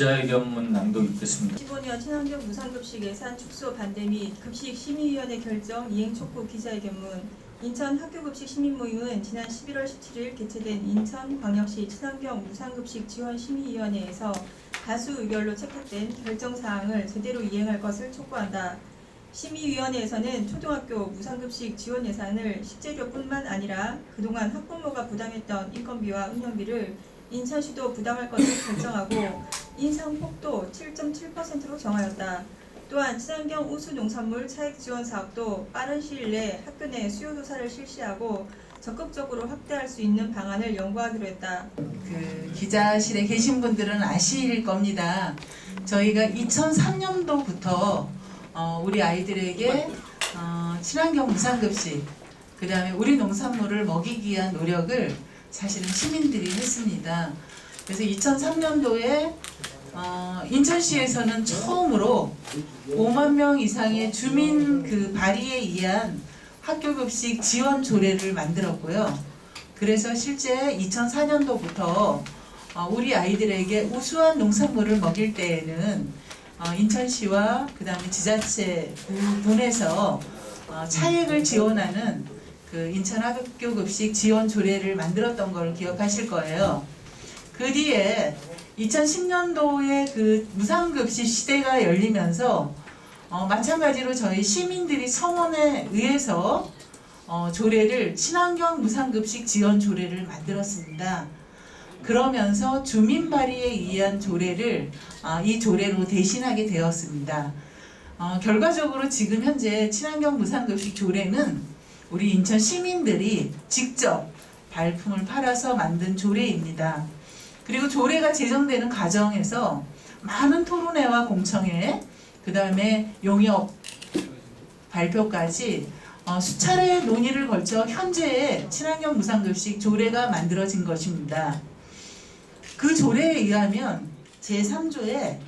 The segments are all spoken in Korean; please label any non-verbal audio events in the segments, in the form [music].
기자회견문 낭독있겠습니다. 15년 친환경 무상급식 예산 축소 반대 및 급식 심의위원회 결정 이행 촉구 기자회견문 인천 학교급식 시민모임은 지난 11월 17일 개최된 인천광역시 친환경 무상급식 지원심의위원회에서 다수 의결로 채택된 결정사항을 제대로 이행할 것을 촉구한다. 심의위원회에서는 초등학교 무상급식 지원 예산을 식재료뿐만 아니라 그동안 학부모가 부담했던 인건비와 운영비를 인천시도 부담할 것을 결정하고 인상 폭도 7.7%로 정하였다. 또한 친환경 우수 농산물 차익 지원 사업도 빠른 시일 내에 학교 내 수요 조사를 실시하고 적극적으로 확대할 수 있는 방안을 연구하기로 했다. 그 기자실에 계신 분들은 아실 겁니다. 저희가 2003년도부터 어, 우리 아이들에게 어, 친환경 무상급식, 그 다음에 우리 농산물을 먹이기 위한 노력을 사실은 시민들이 했습니다. 그래서 2003년도에 어, 인천시에서는 처음으로 5만 명 이상의 주민 그 발의에 의한 학교급식 지원 조례를 만들었고요. 그래서 실제 2004년도부터 어, 우리 아이들에게 우수한 농산물을 먹일 때에는 어, 인천시와 그 다음에 지자체 분에서 어, 차액을 지원하는 그 인천 학교급식 지원 조례를 만들었던 걸 기억하실 거예요. 그 뒤에 2010년도에 그 무상급식 시대가 열리면서 어, 마찬가지로 저희 시민들이 성원에 의해서 어, 조례를 친환경 무상급식 지원 조례를 만들었습니다. 그러면서 주민 발의에 의한 조례를 아, 이 조례로 대신하게 되었습니다. 어, 결과적으로 지금 현재 친환경 무상급식 조례는 우리 인천 시민들이 직접 발품을 팔아서 만든 조례입니다. 그리고 조례가 제정되는 과정에서 많은 토론회와 공청회, 그 다음에 용역 발표까지 어, 수차례 논의를 걸쳐 현재의 친환경 무상급식 조례가 만들어진 것입니다. 그 조례에 의하면 제3조에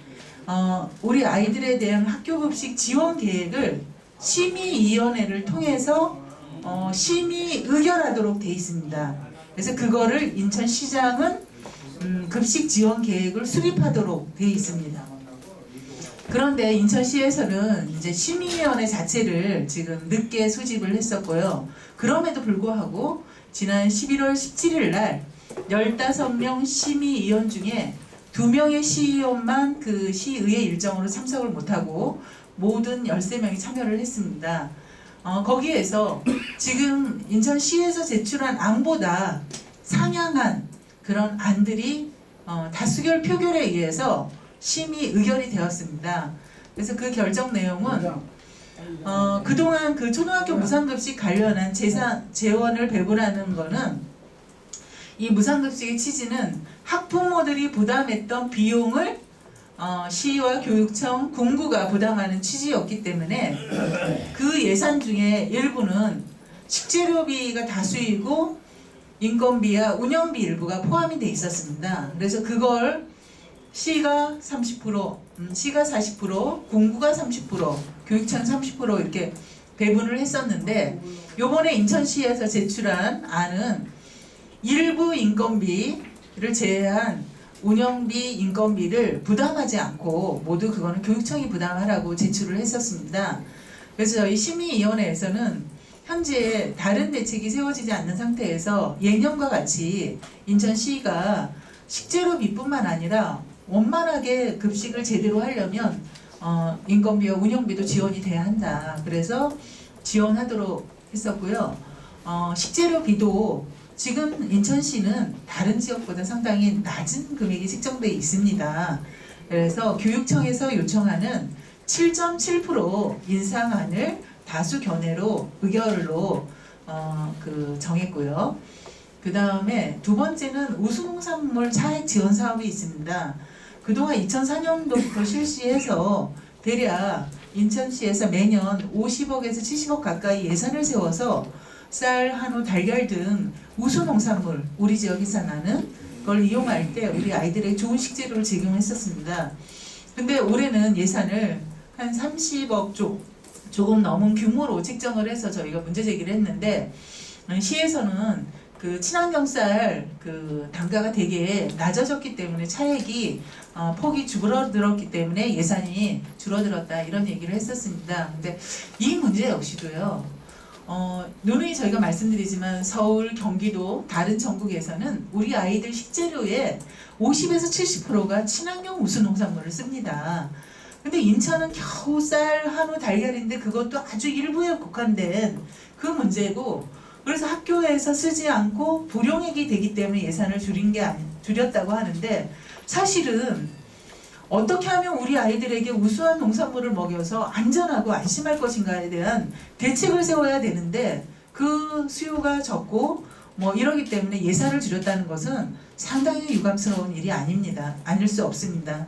어, 우리 아이들에 대한 학교급식 지원 계획을 심의위원회를 통해서 어, 심의 의결하도록 돼 있습니다. 그래서 그거를 인천시장은 음, 급식 지원 계획을 수립하도록 돼 있습니다. 그런데 인천시에서는 이제 심의위원회 자체를 지금 늦게 소집을 했었고요. 그럼에도 불구하고 지난 11월 17일 날 15명 심의위원 중에 2명의 시의원만 그 시의회 일정으로 참석을 못하고 모든 13명이 참여를 했습니다. 어, 거기에서 지금 인천시에서 제출한 안보다 상향한 그런 안들이 어, 다수결 표결에 의해서 심의 의결이 되었습니다. 그래서 그 결정 내용은 어, 그동안 그 초등학교 무상급식 관련한 재산, 재원을 배분하는 거는 이 무상급식의 취지는 학부모들이 부담했던 비용을 어, 시와 교육청, 군구가 부담하는 취지였기 때문에 그 예산 중에 일부는 식재료비가 다수이고 인건비와 운영비 일부가 포함이 돼 있었습니다. 그래서 그걸 시가 30%, 음, 시가 40%, 공구가 30%, 교육청 30% 이렇게 배분을 했었는데 요번에 인천시에서 제출한 안은 일부 인건비를 제외한 운영비, 인건비를 부담하지 않고 모두 그거는 교육청이 부담하라고 제출을 했었습니다. 그래서 저희 심의위원회에서는 현재 다른 대책이 세워지지 않는 상태에서 예년과 같이 인천시가 식재료비뿐만 아니라 원만하게 급식을 제대로 하려면 어, 인건비와 운영비도 지원이 돼야 한다. 그래서 지원하도록 했었고요. 어, 식재료비도 지금 인천시는 다른 지역보다 상당히 낮은 금액이 책정돼 있습니다. 그래서 교육청에서 요청하는 7.7% 인상안을 다수 견해로 의결로 어, 그 정했고요. 그 다음에 두 번째는 우수농산물 차액 지원 사업이 있습니다. 그동안 2004년도부터 [laughs] 실시해서 대략 인천시에서 매년 50억에서 70억 가까이 예산을 세워서 쌀, 한우, 달걀 등 우수 농산물 우리 지역에서 나는 걸 이용할 때 우리 아이들의 좋은 식재료를 제공했었습니다. 근데 올해는 예산을 한 30억 조, 조금 넘은 규모로 책정을 해서 저희가 문제 제기를 했는데 음, 시에서는 그 친환경 쌀 그 단가가 되게 낮아졌기 때문에 차액이 어, 폭이 줄어들었기 때문에 예산이 줄어들었다 이런 얘기를 했었습니다. 근데 이 문제 역시도요. 어, 누누이 저희가 말씀드리지만 서울, 경기도, 다른 전국에서는 우리 아이들 식재료의 50에서 70%가 친환경 우수 농산물을 씁니다. 근데 인천은 겨우 쌀, 한우, 달걀인데 그것도 아주 일부에 국한된 그 문제고 그래서 학교에서 쓰지 않고 불용액이 되기 때문에 예산을 줄인 게 아니, 줄였다고 하는데 사실은 어떻게 하면 우리 아이들에게 우수한 농산물을 먹여서 안전하고 안심할 것인가에 대한 대책을 세워야 되는데 그 수요가 적고 뭐 이러기 때문에 예산을 줄였다는 것은 상당히 유감스러운 일이 아닙니다. 아닐 수 없습니다.